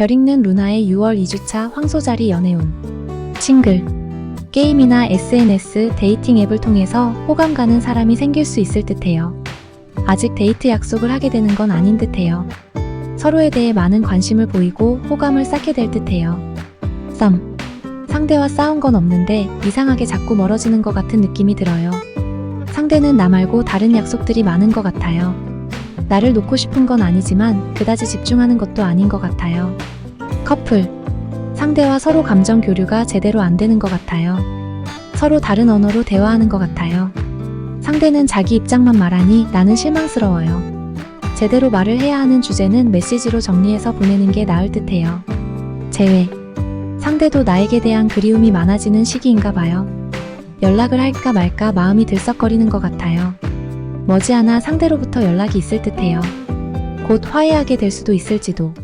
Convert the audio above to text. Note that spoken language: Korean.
별 읽는 루나의 6월 2주차 황소자리 연애운. 싱글. 게임이나 SNS 데이팅 앱을 통해서 호감 가는 사람이 생길 수 있을 듯해요. 아직 데이트 약속을 하게 되는 건 아닌 듯해요. 서로에 대해 많은 관심을 보이고 호감을 쌓게 될 듯해요. 썸. 상대와 싸운 건 없는데 이상하게 자꾸 멀어지는 것 같은 느낌이 들어요. 상대는 나 말고 다른 약속들이 많은 것 같아요. 나를 놓고 싶은 건 아니지만 그다지 집중하는 것도 아닌 것 같아요. 커플. 상대와 서로 감정 교류가 제대로 안 되는 것 같아요. 서로 다른 언어로 대화하는 것 같아요. 상대는 자기 입장만 말하니 나는 실망스러워요. 제대로 말을 해야 하는 주제는 메시지로 정리해서 보내는 게 나을 듯해요. 제외. 상대도 나에게 대한 그리움이 많아지는 시기인가 봐요. 연락을 할까 말까 마음이 들썩거리는 것 같아요. 머지않아 상대로부터 연락이 있을 듯해요. 곧 화해하게 될 수도 있을지도.